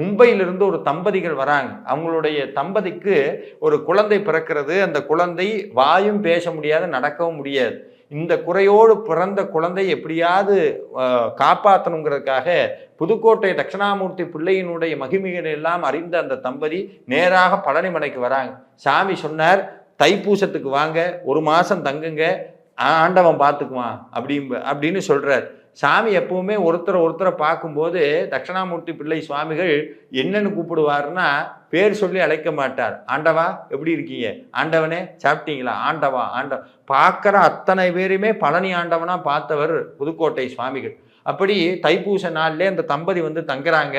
மும்பையிலிருந்து ஒரு தம்பதிகள் வராங்க. அவங்களுடைய தம்பதிக்கு ஒரு குழந்தை பிறக்கிறது. அந்த குழந்தை வாயும் பேச முடியாது நடக்கவும் முடியாது. இந்த குறையோடு பிறந்த குழந்தை எப்படியாவது காப்பாற்றணுங்கிறதுக்காக புதுக்கோட்டை தட்சிணாமூர்த்தி பிள்ளையினுடைய மகிமைகளை எல்லாம் அறிந்த அந்த தம்பதி நேராக பழனிமலைக்கு வராங்க. சாமி சொன்னார் தைப்பூசத்துக்கு வாங்க ஒரு மாதம் தங்குங்க ஆண்டவன் பார்த்துக்குவான் அப்படி அப்படின்னு சொல்கிறார் சாமி எப்பவுமே ஒருத்தரை ஒருத்தரை பார்க்கும்போது தட்சிணாமூர்த்தி பிள்ளை சுவாமிகள் என்னன்னு கூப்பிடுவாருன்னா பேர் சொல்லி அழைக்க மாட்டார். ஆண்டவா எப்படி இருக்கீங்க? ஆண்டவனே சாப்பிட்டீங்களா? ஆண்டவா ஆண்ட பார்க்குற அத்தனை பேருமே பழனி ஆண்டவனா பார்த்தவர் புதுக்கோட்டை சுவாமிகள். அப்படி தைப்பூச நாள்லே அந்த தம்பதி வந்து தங்குறாங்க.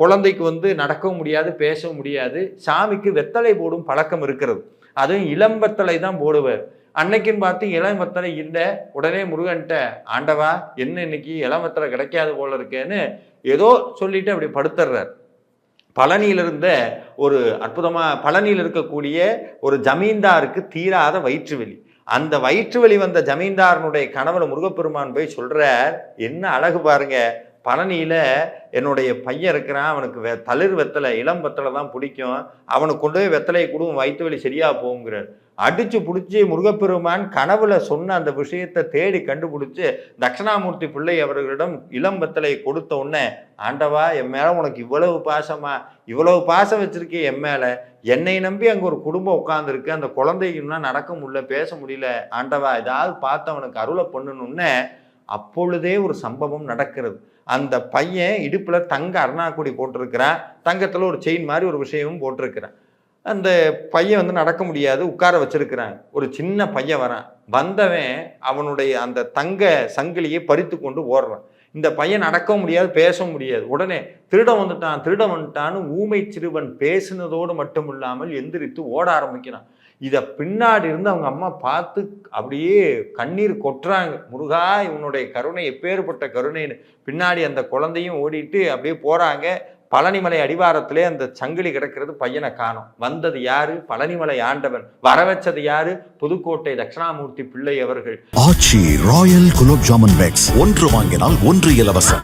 குழந்தைக்கு வந்து நடக்கவும் முடியாது பேசவும் முடியாது. சாமிக்கு வெத்தலை போடும் பழக்கம் இருக்கிறது. அதுவும் இளம் வெத்தலை தான் போடுவார். அன்னைக்குன்னு பார்த்து இளம் வெத்தலை இல்லை உடனே முருகன்ட்ட ஆண்டவா என்ன இன்னைக்கு இளம் வெத்தலை கிடைக்காது போல இருக்கேன்னு ஏதோ சொல்லிட்டு அப்படி படுத்துடுறார் பழனியில் இருந்த ஒரு அற்புதமாக பழனியில் இருக்கக்கூடிய ஒரு ஜமீன்தாருக்கு தீராத வயிற்றுவெளி அந்த வயிற்றுவெளி வந்த ஜமீன்தாரனுடைய கணவர் முருகப்பெருமான் போய் சொல்கிறார் என்ன அழகு பாருங்க பழனியில் என்னுடைய பையன் இருக்கிறான் அவனுக்கு வெ தளிர் வெத்தலை இளம் வெத்தலை தான் பிடிக்கும். அவனுக்கு கொண்டு போய் வெத்தலையை கொடுக்கும் வயிற்று வலி சரியா போகுங்கிறார். அடித்து பிடிச்சி முருகப்பெருமான் கனவுல சொன்ன அந்த விஷயத்தை தேடி கண்டுபிடிச்சு தட்சிணாமூர்த்தி பிள்ளை அவர்களிடம் இளம் வெத்தலையை கொடுத்த உடனே ஆண்டவா என் மேலே உனக்கு இவ்வளவு பாசமா? இவ்வளவு பாசம் வச்சிருக்கே என் மேலே. என்னை நம்பி அங்கே ஒரு குடும்பம் உட்காந்துருக்கு அந்த குழந்தைக்குன்னா நடக்க முடியல பேச முடியல. ஆண்டவா ஏதாவது பார்த்து அவனுக்கு அருளை பண்ணணுன்னு அப்பொழுதே ஒரு சம்பவம் நடக்கிறது. அந்த பையன் இடுப்பில் தங்க அருணாக்குடி போட்டிருக்கிறான். தங்கத்தில் ஒரு செயின் மாதிரி ஒரு விஷயமும் போட்டிருக்கிறான். அந்த பையன் வந்து நடக்க முடியாது உட்கார வச்சிருக்கிறான். ஒரு சின்ன பையன் வரான். வந்தவன் அவனுடைய அந்த தங்க சங்கிலியை பறித்து கொண்டு ஓடுறான். இந்த பையன் நடக்கவும் முடியாது பேசவும் முடியாது. உடனே திருடம் வந்துட்டான் திருடம் வந்துட்டான்னு ஊமை சிறுவன் பேசினதோடு மட்டும் இல்லாமல் எந்திரித்து ஓட ஆரம்பிக்கிறான். இதை பின்னாடி இருந்து அவங்க அம்மா பார்த்து அப்படியே கண்ணீர் கொட்டுறாங்க. முருகா இவனுடைய கருணை எப்பேற்பட்ட கருணைன்னு. பின்னாடி அந்த குழந்தையும் ஓடிட்டு அப்படியே போகிறாங்க பழனிமலை அடிவாரத்திலே அந்த சங்கிலி கிடக்கிறது பையனை காணும். வந்தது யாரு? பழனிமலை ஆண்டவன். வர வச்சது யாரு? புதுக்கோட்டை தட்சிணாமூர்த்தி பிள்ளை அவர்கள். Aachi royal gulab jamun packs. ஒன்று வாங்கினால் ஒன்று இலவசம்.